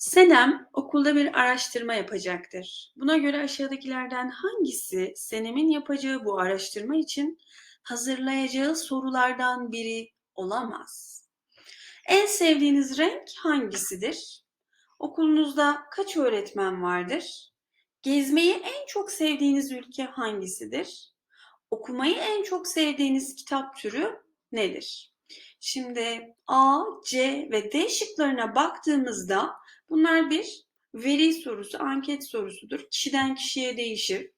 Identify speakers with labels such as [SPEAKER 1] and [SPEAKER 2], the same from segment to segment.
[SPEAKER 1] Senem okulda bir araştırma yapacaktır. Buna göre aşağıdakilerden hangisi Senem'in yapacağı bu araştırma için hazırlayacağı sorulardan biri olamaz? En sevdiğiniz renk hangisidir? Okulunuzda kaç öğretmen vardır? Gezmeyi en çok sevdiğiniz ülke hangisidir? Okumayı en çok sevdiğiniz kitap türü nedir? Şimdi A, C ve D şıklarına baktığımızda bunlar bir veri sorusu, anket sorusudur. Kişiden kişiye değişir.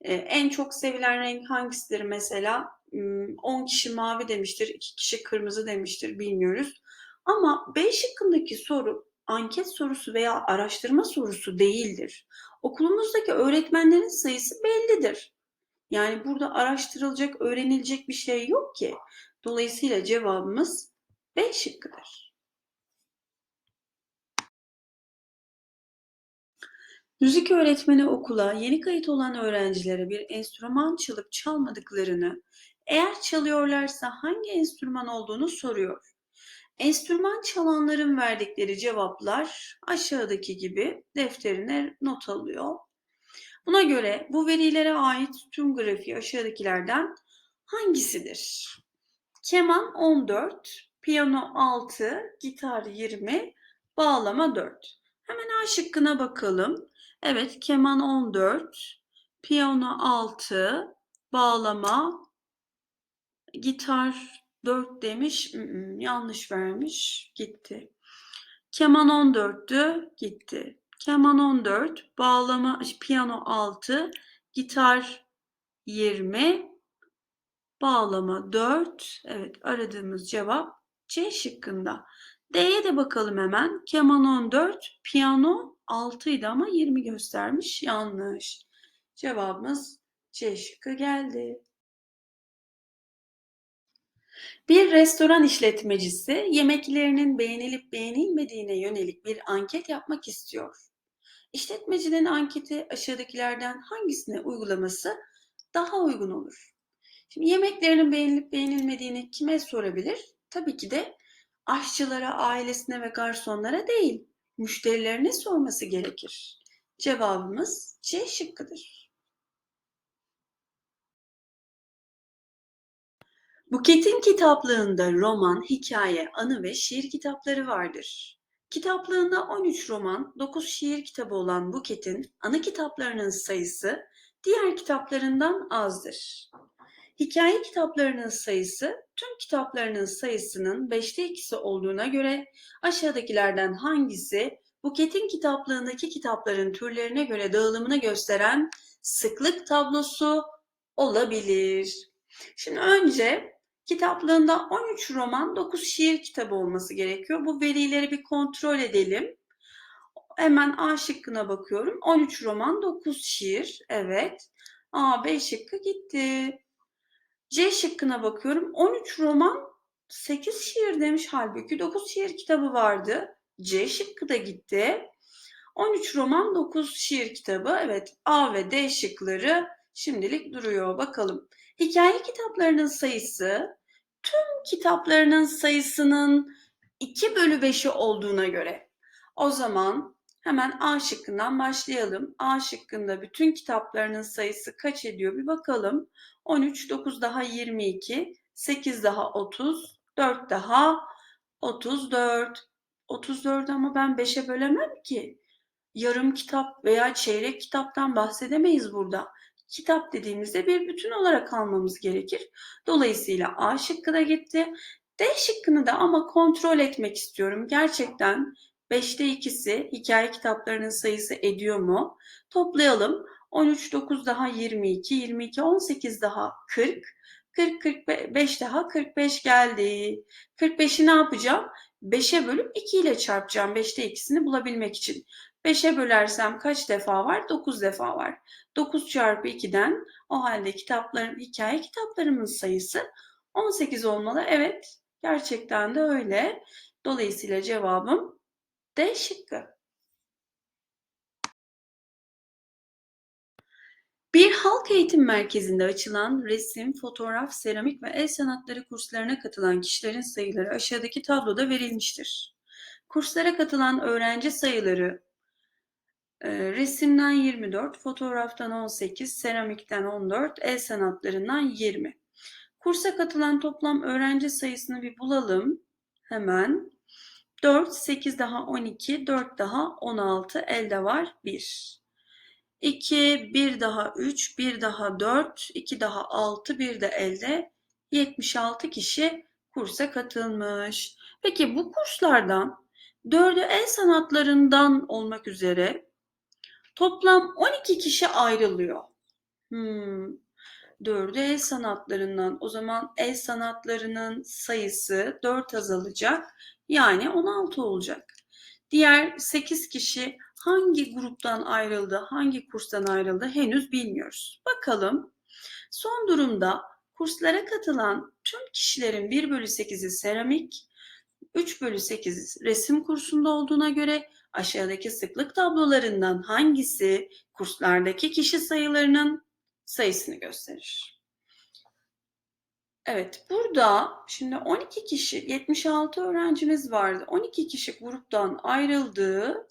[SPEAKER 1] Ee, en çok sevilen renk hangisidir mesela? 10 hmm, kişi mavi demiştir, 2 kişi kırmızı demiştir bilmiyoruz. Ama B şıkkındaki soru anket sorusu veya araştırma sorusu değildir. Okulumuzdaki öğretmenlerin sayısı bellidir. Yani burada araştırılacak, öğrenilecek bir şey yok ki. Dolayısıyla cevabımız B şıkkıdır. Müzik öğretmeni okula yeni kayıt olan öğrencilere bir enstrüman çalıp çalmadıklarını, eğer çalıyorlarsa hangi enstrüman olduğunu soruyor. Enstrüman çalanların verdikleri cevaplar aşağıdaki gibi defterine not alıyor. Buna göre bu verilere ait tüm grafiği aşağıdakilerden hangisidir? Keman 14, piyano 6, gitar 20, bağlama 4. Hemen A şıkkına bakalım. Evet, keman 14, piyano 6, bağlama, gitar 4 demiş. yanlış vermiş. Gitti. Keman 14'tü. Gitti. Keman 14, bağlama, piyano 6, gitar 20, bağlama 4. Evet aradığımız cevap C şıkkında. D'ye de bakalım hemen. Keman 14, piyano 6 idi ama 20 göstermiş. Yanlış. Cevabımız C şıkkı geldi. Bir restoran işletmecisi yemeklerinin beğenilip beğenilmediğine yönelik bir anket yapmak istiyor. İşletmecinin anketi aşağıdakilerden hangisine uygulaması daha uygun olur? Şimdi yemeklerinin beğenilip beğenilmediğini kime sorabilir? Tabii ki de aşçılara, ailesine ve garsonlara değil, müşterilerine sorması gerekir. Cevabımız C şıkkıdır. Buket'in kitaplığında roman, hikaye, anı ve şiir kitapları vardır. Kitaplığında 13 roman, 9 şiir kitabı olan Buket'in anı kitaplarının sayısı diğer kitaplarından azdır. Hikaye kitaplarının sayısı tüm kitaplarının sayısının 5'te 2'si olduğuna göre aşağıdakilerden hangisi Buket'in kitaplığındaki kitapların türlerine göre dağılımını gösteren sıklık tablosu olabilir. Şimdi önce kitaplığında 13 roman, 9 şiir kitabı olması gerekiyor. Bu verileri bir kontrol edelim. Hemen A şıkkına bakıyorum. 13 roman, 9 şiir. Evet. A, B şıkkı gitti. C şıkkına bakıyorum. 13 roman 8 şiir demiş halbuki 9 şiir kitabı vardı. C şıkkı da gitti. 13 roman 9 şiir kitabı. Evet A ve D şıkları şimdilik duruyor. Bakalım. Hikaye kitaplarının sayısı tüm kitaplarının sayısının 2 bölü 5'i olduğuna göre. O zaman hemen A şıkkından başlayalım. A şıkkında bütün kitaplarının sayısı kaç ediyor bir bakalım. 13, 9 daha 22, 8 daha 30, 4 daha 34. 34 ama ben 5'e bölemem ki. Yarım kitap veya çeyrek kitaptan bahsedemeyiz burada. Kitap dediğimizde bir bütün olarak almamız gerekir. Dolayısıyla A şıkkı da gitti. D şıkkını da ama kontrol etmek istiyorum. Gerçekten 5'te 2'si hikaye kitaplarının sayısı ediyor mu? Toplayalım. 13, 9 daha 22, 22, 18 daha 40, 40, 45 daha 45 geldi. 45'i ne yapacağım? 5'e bölüp 2 ile çarpacağım. 5'te ikisini bulabilmek için. 5'e bölersem kaç defa var? 9 defa var. 9 çarpı 2'den o halde kitapların, hikaye kitaplarımın sayısı 18 olmalı. Evet, gerçekten de öyle. Dolayısıyla cevabım D şıkkı. Bir halk eğitim merkezinde açılan resim, fotoğraf, seramik ve el sanatları kurslarına katılan kişilerin sayıları aşağıdaki tabloda verilmiştir. Kurslara katılan öğrenci sayıları e, resimden 24, fotoğraftan 18, seramikten 14, el sanatlarından 20. Kursa katılan toplam öğrenci sayısını bir bulalım. Hemen 4, 8 daha 12, 4 daha 16, elde var 1. 2, 1 daha 3, 1 daha 4, 2 daha 6, 1 de elde 76 kişi kursa katılmış. Peki bu kurslardan 4'ü el sanatlarından olmak üzere toplam 12 kişi ayrılıyor. Hmm. 4'ü el sanatlarından. O zaman el sanatlarının sayısı 4 azalacak. Yani 16 olacak. Diğer 8 kişi hangi gruptan ayrıldı, hangi kurstan ayrıldı henüz bilmiyoruz. Bakalım. Son durumda kurslara katılan tüm kişilerin 1 bölü 8'i seramik, 3 bölü 8 resim kursunda olduğuna göre aşağıdaki sıklık tablolarından hangisi kurslardaki kişi sayılarının sayısını gösterir? Evet, burada şimdi 12 kişi, 76 öğrencimiz vardı. 12 kişi gruptan ayrıldı.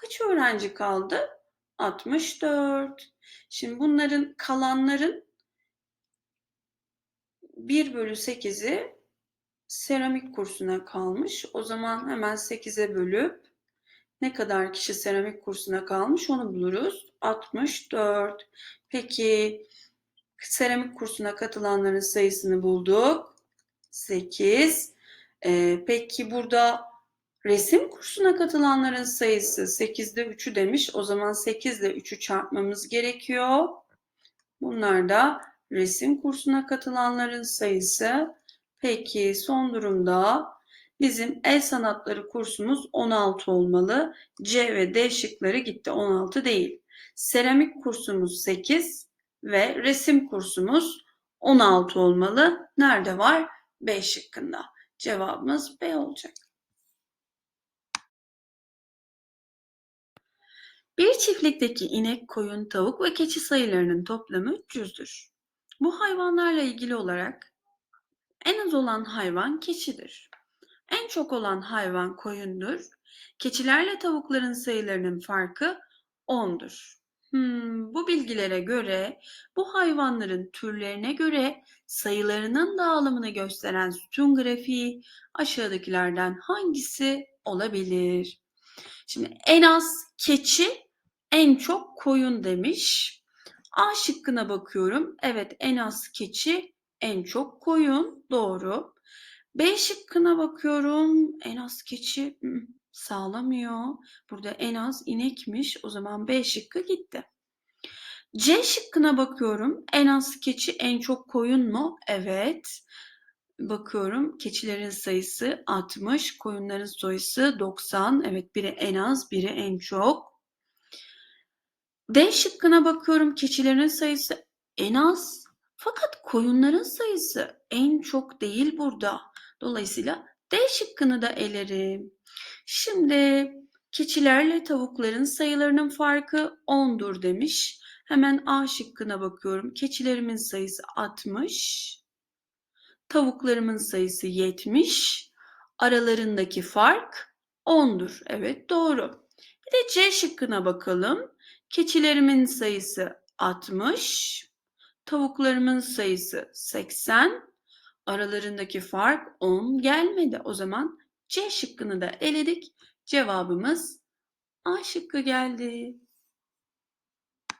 [SPEAKER 1] Kaç öğrenci kaldı? 64. Şimdi bunların kalanların 1 bölü 8'i seramik kursuna kalmış. O zaman hemen 8'e bölüp ne kadar kişi seramik kursuna kalmış onu buluruz. 64. Peki seramik kursuna katılanların sayısını bulduk. 8. Ee, peki burada resim kursuna katılanların sayısı 8'de 3'ü demiş. O zaman 8 ile 3'ü çarpmamız gerekiyor. Bunlar da resim kursuna katılanların sayısı. Peki son durumda bizim el sanatları kursumuz 16 olmalı. C ve D şıkları gitti 16 değil. Seramik kursumuz 8 ve resim kursumuz 16 olmalı. Nerede var? B şıkkında. Cevabımız B olacak. Bir çiftlikteki inek, koyun, tavuk ve keçi sayılarının toplamı 300'dür. Bu hayvanlarla ilgili olarak en az olan hayvan keçidir. En çok olan hayvan koyundur. Keçilerle tavukların sayılarının farkı 10'dur. Hmm, bu bilgilere göre bu hayvanların türlerine göre sayılarının dağılımını gösteren sütun grafiği aşağıdakilerden hangisi olabilir? Şimdi en az keçi, en çok koyun demiş. A şıkkına bakıyorum. Evet en az keçi, en çok koyun. Doğru. B şıkkına bakıyorum. En az keçi hmm, sağlamıyor. Burada en az inekmiş. O zaman B şıkkı gitti. C şıkkına bakıyorum. En az keçi, en çok koyun mu? Evet. Bakıyorum keçilerin sayısı 60, koyunların sayısı 90. Evet biri en az, biri en çok. D şıkkına bakıyorum keçilerin sayısı en az fakat koyunların sayısı en çok değil burada. Dolayısıyla D şıkkını da elerim. Şimdi keçilerle tavukların sayılarının farkı 10'dur demiş. Hemen A şıkkına bakıyorum. Keçilerimin sayısı 60. Tavuklarımın sayısı 70. Aralarındaki fark 10'dur. Evet doğru. Bir de C şıkkına bakalım. Keçilerimin sayısı 60. Tavuklarımın sayısı 80. Aralarındaki fark 10 gelmedi. O zaman C şıkkını da eledik. Cevabımız A şıkkı geldi.